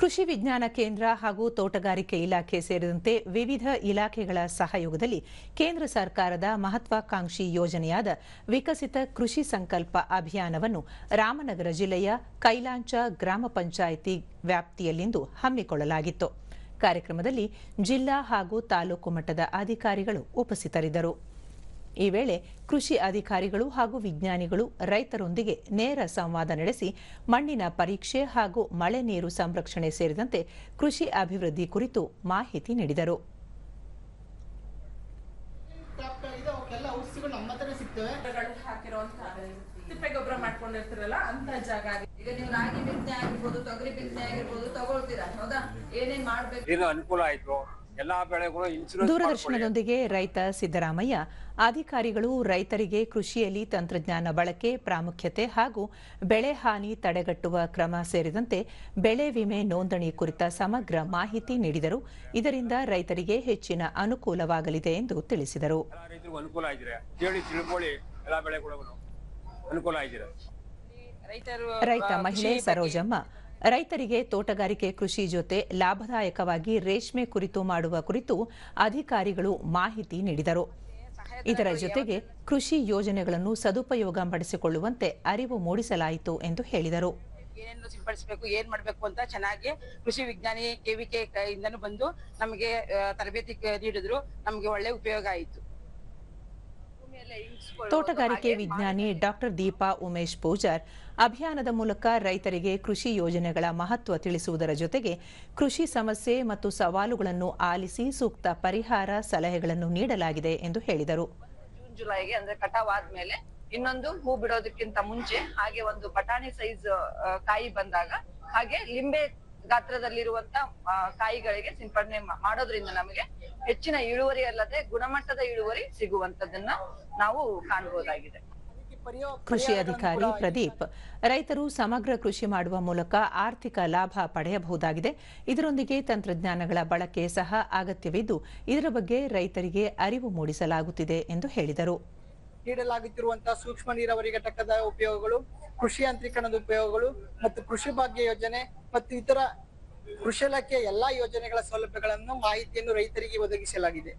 ಕೃಷಿ ವಿಜ್ಞಾನ ಕೇಂದ್ರ ಹಾಗೂ ತೋಟಗಾರಿಕೆ ಇಲಾಖೆ ಸೇರಿದಂತೆ ವಿವಿಧ ಇಲಾಖೆಗಳ ಸಹಯೋಗದಲ್ಲಿ ಕೇಂದ್ರ ಸರ್ಕಾರದ ಮಹತ್ವಾಕಾಂಕ್ಷಿ ಯೋಜನೆಯಾದ ವಿಕಸಿತ ಕೃಷಿ ಸಂಕಲ್ಪ ಅಭಿಯಾನವನ್ನು ರಾಮನಗರ ಜಿಲ್ಲೆಯ ಕೈಲಾಂಚ ಗ್ರಾಮ ಪಂಚಾಯಿತಿ ವ್ಯಾಪ್ತಿಯಲ್ಲಿಂದು ಹಮ್ಮಿಕೊಳ್ಳಲಾಗಿತ್ತು. ಕಾರ್ಯಕ್ರಮದಲ್ಲಿ ಜಿಲ್ಲಾ ಹಾಗೂ ತಾಲೂಕು ಮಟ್ಟದ ಅಧಿಕಾರಿಗಳು ಉಪಸ್ಥಿತರಿದ್ದರು. ಈ ವೇಳೆ ಕೃಷಿ ಅಧಿಕಾರಿಗಳು ಹಾಗೂ ವಿಜ್ಞಾನಿಗಳು ರೈತರೊಂದಿಗೆ ನೇರ ಸಂವಾದ ನಡೆಸಿ ಮಣ್ಣಿನ ಪರೀಕ್ಷೆ ಹಾಗೂ ಮಳೆ ನೀರು ಸಂರಕ್ಷಣೆ ಸೇರಿದಂತೆ ಕೃಷಿ ಅಭಿವೃದ್ಧಿ ಕುರಿತು ಮಾಹಿತಿ ನೀಡಿದರು. ಅನುಕೂಲ ಆಯ್ತು? ಎಲ್ಲಾ ಬೆಳೆಗಳು ಇನ್ಶೂರೆನ್ಸ್ ದೂರದರ್ಶನದೊಂದಿಗೆ ರೈತ ಸಿದ್ದರಾಮಯ್ಯ ಅಧಿಕಾರಿಗಳು ರೈತರಿಗೆ ಕೃಷಿಯಲ್ಲಿ ತಂತ್ರಜ್ಞಾನ ಬಳಕೆ ಪ್ರಾಮುಖ್ಯತೆ ಹಾಗೂ ಬೆಳೆ ಹಾನಿ ತಡೆಗಟ್ಟುವ ಕ್ರಮ ಸೇರಿದಂತೆ ಬೆಳೆ ವಿಮೆ ನೋಂದಣಿ ಕುರಿತ ಸಮಗ್ರ ಮಾಹಿತಿ ನೀಡಿದರು. ಇದರಿಂದ ರೈತರಿಗೆ ಹೆಚ್ಚಿನ ಅನುಕೂಲವಾಗಲಿದೆ ಎಂದು ತಿಳಿಸಿದರು. ಅನುಕೂಲ ಆಗಿದೆ. ಕೇಳಿ ತಿಳ್ಕೊಳ್ಳಿ ಎಲ್ಲಾ ಬೆಳೆಗಳಿಗೂ ಅನುಕೂಲ ಆಗಿದೆ. ರೈತರು ರೈತ ಮಹಿಳೆ ಸರೋಜಮ್ಮ ರೈತರಿಗೆ ತೋಟಗಾರಿಕೆ ಕೃಷಿ ಜೊತೆ ಲಾಭದಾಯಕವಾಗಿ ರೇಷ್ಮೆ ಕುರಿತು ಮಾಡುವ ಕುರಿತು ಅಧಿಕಾರಿಗಳು ಮಾಹಿತಿ ನೀಡಿದರು. ಇದರ ಜೊತೆಗೆ ಕೃಷಿ ಯೋಜನೆಗಳನ್ನು ಸದುಪಯೋಗ ಪಡಿಸಿಕೊಳ್ಳುವಂತೆ ಅರಿವು ಮೂಡಿಸಲಾಯಿತು ಎಂದು ಹೇಳಿದರು. ಏನೇನು ಸಿಂಪಡಿಸಬೇಕು, ಏನ್ ಮಾಡ್ಬೇಕು ಅಂತ ಚೆನ್ನಾಗಿ ಕೃಷಿ ವಿಜ್ಞಾನಿ ಕೆವಿಕೆ ಇಂದನೂ ಬಂದು ನಮಗೆ ತರಬೇತಿ ನೀಡಿದ್ರು. ನಮಗೆ ಒಳ್ಳೆ ಉಪಯೋಗ ಆಯಿತು. ತೋಟಗಾರಿಕೆ ವಿಜ್ಞಾನಿ ಡಾಕ್ಟರ್ ದೀಪಾ ಉಮೇಶ್ ಪೂಜಾರ್ ಅಭಿಯಾನದ ಮೂಲಕ ರೈತರಿಗೆ ಕೃಷಿ ಯೋಜನೆಗಳ ಮಹತ್ವ ತಿಳಿಸುವುದರ ಜೊತೆಗೆ ಕೃಷಿ ಸಮಸ್ಯೆ ಮತ್ತು ಸವಾಲುಗಳನ್ನು ಆಲಿಸಿ ಸೂಕ್ತ ಪರಿಹಾರ ಸಲಹೆಗಳನ್ನು ನೀಡಲಾಗಿದೆ ಎಂದು ಹೇಳಿದರು. ಜುಲೈಗೆ ಅಂದ್ರೆ ಕಟಾವ್ ಆದ್ಮೇಲೆ ಇನ್ನೊಂದು ಹೂ ಬಿಡೋದಕ್ಕಿಂತ ಮುಂಚೆ ಹಾಗೆ ಒಂದು ಬಟಾಣಿ ಸೈಜ್ ಕಾಯಿ ಬಂದಾಗ ಹಾಗೆ ಲಿಂಬೆ ಗಾತ್ರದಲ್ಲಿರುವಂತ ಕಾಯಿಗಳಿಗೆ ಸಿಂಪಡಣೆ ಮಾಡೋದ್ರಿಂದ ನಮಗೆ ಹೆಚ್ಚಿನ ಇಳುವರಿ ಅಲ್ಲದೆ ಗುಣಮಟ್ಟದ ಇಳುವರಿ ಸಿಗುವಂತದನ್ನ ನಾವು ಕಾಣಬಹುದಾಗಿದೆ ಕೃಷಿ ಅಧಿಕಾರಿ ಪ್ರದೀಪ್ ರೈತರು ಸಮಗ್ರ ಕೃಷಿ ಮಾಡುವ ಮೂಲಕ ಆರ್ಥಿಕ ಲಾಭ ಪಡೆಯಬಹುದಾಗಿದೆ. ಇದರೊಂದಿಗೆ ತಂತ್ರಜ್ಞಾನಗಳ ಬಳಕೆ ಸಹ ಅಗತ್ಯವಿದ್ದು ಇದರ ಬಗ್ಗೆ ರೈತರಿಗೆ ಅರಿವು ಮೂಡಿಸಲಾಗುತ್ತಿದೆ ಎಂದು ಹೇಳಿದರು. ನೀಡಲಾಗುತ್ತಿರುವಂತಹ ಸೂಕ್ಷ್ಮ ನೀರಾವರಿ ಘಟಕದ ಉಪಯೋಗಗಳು ಕೃಷಿ ಯಾಂತ್ರೀಕರಣದ ಉಪಯೋಗಗಳು ಮತ್ತು ಕೃಷಿ ಭಾಗ್ಯ ಯೋಜನೆ ಮತ್ತು ಇತರ ಕೃಷಿ ಇಲಾಖೆಯ ಎಲ್ಲಾ ಯೋಜನೆಗಳ ಸೌಲಭ್ಯಗಳನ್ನು ಮಾಹಿತಿಯನ್ನು ರೈತರಿಗೆ ಒದಗಿಸಲಾಗಿದೆ.